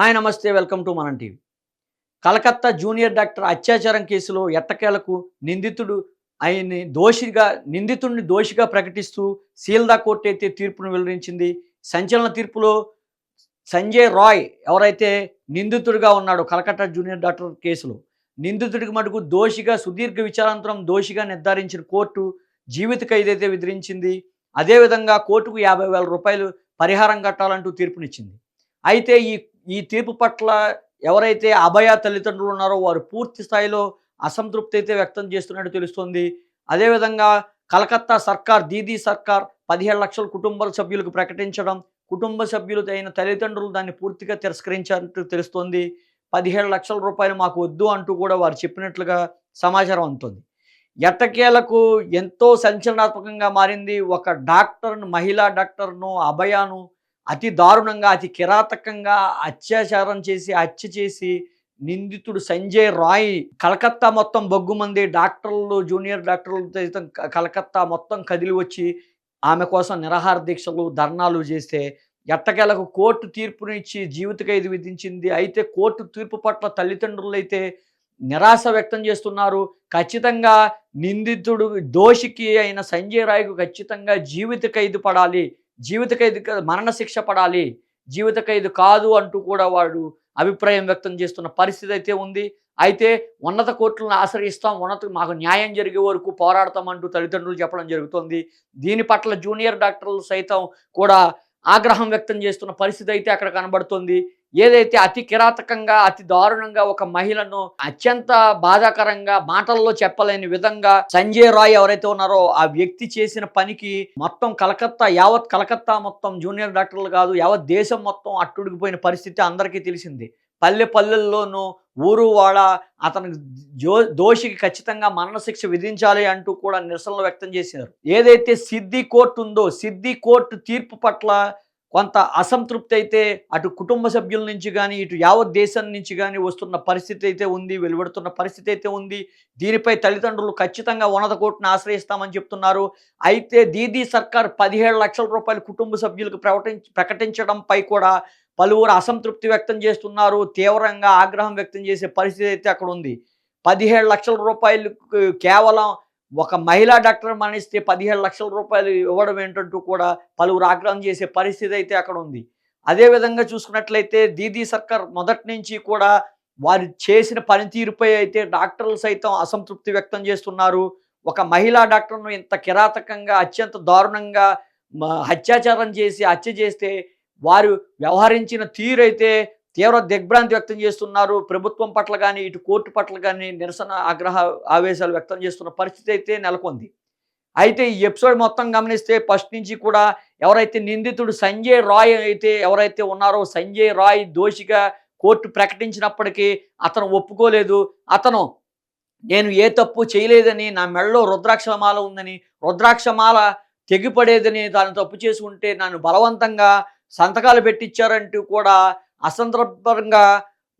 Hi నమస్తే welcome to Manam TV. Calcutta junior doctor అత్యాచారం కేసులో ఎట్టకేలకు నిందితుడు ఆయన్ని దోషిగా నిందితుడిని దోషిగా ప్రకటిస్తూ సీల్దా కోర్టు అయితే తీర్పును వెల్లడించింది. సంచలన తీర్పులో సంజయ్ రాయ్ ఎవరైతే నిందితుడిగా ఉన్నాడో కలకత్తా జూనియర్ డాక్టర్ కేసులో నిందితుడికి మటుకు దోషిగా సుదీర్ఘ విచారాంతరం దోషిగా నిర్ధారించిన కోర్టు జీవిత ఖైదైతే విధించింది. అదేవిధంగా కోర్టుకు యాభై వేల రూపాయలు పరిహారం కట్టాలంటూ తీర్పునిచ్చింది. అయితే ఈ ఈ తీర్పు పట్ల ఎవరైతే అభయ తల్లిదండ్రులు ఉన్నారో వారు పూర్తి స్థాయిలో అసంతృప్తి అయితే వ్యక్తం చేస్తున్నట్టు తెలుస్తోంది. అదేవిధంగా కలకత్తా సర్కార్ దీదీ సర్కార్ పదిహేడు లక్షల కుటుంబ సభ్యులకు ప్రకటించడం కుటుంబ సభ్యులు అయిన తల్లిదండ్రులు దాన్ని పూర్తిగా తిరస్కరించినట్టు తెలుస్తోంది. పదిహేడు లక్షల రూపాయలు మాకు వద్దు అంటూ కూడా వారు చెప్పినట్లుగా సమాచారం అందుతుంది. ఎట్టకేలకు ఎంతో సంచలనాత్మకంగా మారింది. ఒక డాక్టర్ను మహిళా డాక్టర్ను అభయాను అతి దారుణంగా అతి కిరాతకంగా అత్యాచారం చేసి హత్య చేసి నిందితుడు సంజయ్ రాయ్ కలకత్తా మొత్తం బొగ్గుమంది డాక్టర్లు జూనియర్ డాక్టర్లు సైతం కలకత్తా మొత్తం కదిలి వచ్చి ఆమె కోసం నిరాహార దీక్షలు ధర్నాలు చేస్తే ఎట్టకేలకు కోర్టు తీర్పునిచ్చి జీవిత ఖైదు విధించింది. అయితే కోర్టు తీర్పు పట్ల తల్లిదండ్రులు అయితే నిరాశ వ్యక్తం చేస్తున్నారు. ఖచ్చితంగా నిందితుడు దోషికి అయిన సంజయ్ రాయ్కు ఖచ్చితంగా జీవిత ఖైదు పడాలి. జీవిత ఖైదు మరణ శిక్ష పడాలి. జీవిత ఖైదు కాదు అంటూ కూడా వాడు అభిప్రాయం వ్యక్తం చేస్తున్న పరిస్థితి అయితే ఉంది. అయితే ఉన్నత కోర్టులను ఆశ్రయిస్తాం. ఉన్నత మాకు న్యాయం జరిగే వరకు పోరాడతామంటూ తల్లిదండ్రులు చెప్పడం జరుగుతుంది. దీని పట్ల జూనియర్ డాక్టర్లు సైతం కూడా ఆగ్రహం వ్యక్తం చేస్తున్న పరిస్థితి అయితే అక్కడ కనబడుతుంది. ఏదైతే అతి కిరాతకంగా అతి దారుణంగా ఒక మహిళను అత్యంత బాధాకరంగా మాటల్లో చెప్పలేని విధంగా సంజయ్ రాయ్ ఎవరైతే ఉన్నారో ఆ వ్యక్తి చేసిన పనికి మొత్తం కలకత్తా యావత్ కలకత్తా మొత్తం జూనియర్ డాక్టర్లు కాదు యావత్ దేశం మొత్తం అట్టుడికిపోయిన పరిస్థితి అందరికీ తెలిసింది. పల్లె పల్లెల్లోనూ ఊరు వాడ అతనికి జో దోషికి ఖచ్చితంగా మరణశిక్ష విధించాలి అంటూ కూడా నిరసనలు వ్యక్తం చేశారు. ఏదైతే సిద్ధి కోర్టు ఉందో సిద్ధి కోర్టు తీర్పు పట్ల కొంత అసంతృప్తి అయితే అటు కుటుంబ సభ్యుల నుంచి కానీ ఇటు యావత్ దేశం నుంచి కానీ వస్తున్న పరిస్థితి అయితే ఉంది వెలువడుతున్న పరిస్థితి అయితే ఉంది. దీనిపై తల్లిదండ్రులు ఖచ్చితంగా ఉన్నత కోర్టును ఆశ్రయిస్తామని చెప్తున్నారు. అయితే దీదీ సర్కార్ పదిహేడు లక్షల రూపాయలు కుటుంబ సభ్యులకు ప్రకటించ ప్రకటించడంపై కూడా పలువురు అసంతృప్తి వ్యక్తం చేస్తున్నారు. తీవ్రంగా ఆగ్రహం వ్యక్తం చేసే పరిస్థితి అయితే అక్కడ ఉంది. పదిహేడు లక్షల రూపాయలు కేవలం ఒక మహిళా డాక్టర్ మరణిస్తే పదిహేడు లక్షల రూపాయలు ఇవ్వడం ఏంటంటూ కూడా పలువురు ఆగ్రహం చేసే పరిస్థితి అయితే అక్కడ ఉంది. అదేవిధంగా చూసుకున్నట్లయితే దీదీ సర్కార్ మొదటి నుంచి కూడా వారు చేసిన పనితీరుపై అయితే డాక్టర్లు సైతం అసంతృప్తి వ్యక్తం చేస్తున్నారు. ఒక మహిళా డాక్టర్ను ఇంత కిరాతకంగా అత్యంత దారుణంగా హత్యాచారం అత్యాచారం చేసి హత్య చేస్తే వారు వ్యవహరించిన తీరు అయితే తీవ్ర దిగ్భ్రాంతి వ్యక్తం చేస్తున్నారు. ప్రభుత్వం పట్ల కానీ ఇటు కోర్టు పట్ల కానీ నిరసన ఆగ్రహ ఆవేశాలు వ్యక్తం చేస్తున్న పరిస్థితి అయితే నెలకొంది. అయితే ఈ ఎపిసోడ్ మొత్తం గమనిస్తే ఫస్ట్ నుంచి కూడా ఎవరైతే నిందితుడు సంజయ్ రాయ్ అయితే ఎవరైతే ఉన్నారో సంజయ్ రాయ్ దోషిగా కోర్టు ప్రకటించినప్పటికీ అతను ఒప్పుకోలేదు. అతను నేను ఏ తప్పు చేయలేదని నా మెడలో రుద్రాక్షమాల ఉందని రుద్రాక్షమాల తెగిపడేదని దాన్ని తప్పు చేసుకుంటే నన్ను బలవంతంగా సంతకాలు పెట్టించారంటూ కూడా అసందర్భంగా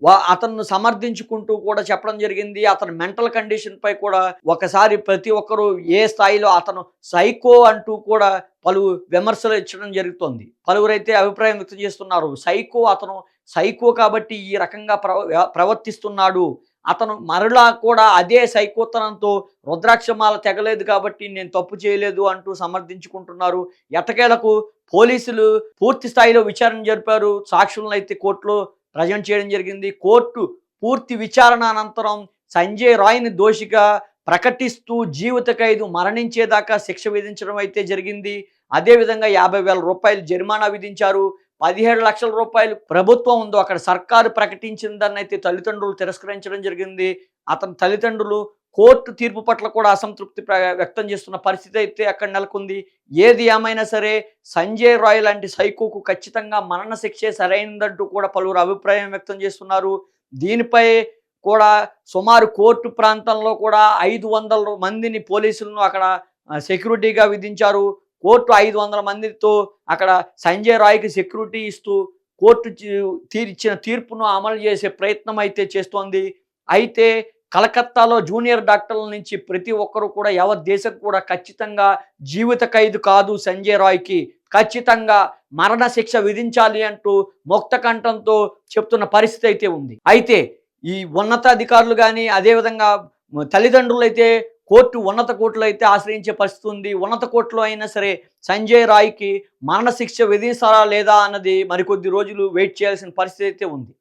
వా అతన్ని సమర్థించుకుంటూ కూడా చెప్పడం జరిగింది. అతని మెంటల్ కండిషన్ పై కూడా ఒకసారి ప్రతి ఒక్కరూ ఏ స్థాయిలో అతను సైకో అంటూ కూడా పలు విమర్శలు ఇచ్చడం జరుగుతోంది. పలువురైతే అభిప్రాయం వ్యక్తం చేస్తున్నారు. సైకో అతను సైకో కాబట్టి ఈ రకంగా ప్రవ ప్రవర్తిస్తున్నాడు. అతను మరలా కూడా అదే సైకోత్తనంతో రుద్రాక్షమాల తెగలేదు కాబట్టి నేను తప్పు చేయలేదు అంటూ సమర్థించుకుంటున్నారు. ఎట్టకేలకు పోలీసులు పూర్తి స్థాయిలో విచారణ జరిపారు. సాక్షులను అయితే కోర్టులో ప్రజెంట్ చేయడం జరిగింది. కోర్టు పూర్తి విచారణ అనంతరం సంజయ్ రాయ్ని దోషిగా ప్రకటిస్తూ జీవిత ఖైదు మరణించేదాకా శిక్ష విధించడం అయితే జరిగింది. అదేవిధంగా యాభై వేల రూపాయలు జరిమానా విధించారు. పదిహేడు లక్షల రూపాయలు ప్రభుత్వం ఉందో అక్కడ సర్కారు ప్రకటించిందని అయితే తల్లిదండ్రులు తిరస్కరించడం జరిగింది. అతని తల్లిదండ్రులు కోర్టు తీర్పు పట్ల కూడా అసంతృప్తి ప్ర- వ్యక్తం చేస్తున్న పరిస్థితి అయితే అక్కడ నెలకొంది. ఏది ఏమైనా సరే సంజయ్ రాయ్ లాంటి సైకోకు ఖచ్చితంగా మరణ శిక్షే సరైనదంటూ కూడా పలువురు అభిప్రాయం వ్యక్తం చేస్తున్నారు. దీనిపై కూడా సుమారు కోర్టు ప్రాంతంలో కూడా ఐదు మందిని పోలీసులను అక్కడ సెక్యూరిటీగా విధించారు. కోర్టు ఐదు వందల మందితో అక్కడ సంజయ్ రాయ్కి సెక్యూరిటీ ఇస్తూ కోర్టు తీర్చిన తీర్పును అమలు చేసే ప్రయత్నం అయితే చేస్తోంది. అయితే కలకత్తాలో జూనియర్ డాక్టర్ల నుంచి ప్రతి ఒక్కరూ కూడా యావత్ దేశం కూడా ఖచ్చితంగా జీవిత ఖైదు కాదు సంజయ్ రాయ్కి. ఖచ్చితంగా మరణ శిక్ష విధించాలి అంటూ ముక్త కంఠంతో చెప్తున్న పరిస్థితి అయితే ఉంది. అయితే ఈ ఉన్నతాధికారులు కానీ అదేవిధంగా తల్లిదండ్రులు అయితే కోర్టు ఉన్నత కోర్టులో అయితే ఆశ్రయించే పరిస్థితి ఉంది. ఉన్నత కోర్టులో అయినా సరే సంజయ్ రాయ్కి మరణశిక్ష విధిస్తారా లేదా అన్నది మరికొద్ది రోజులు వెయిట్ చేయాల్సిన పరిస్థితి అయితే ఉంది.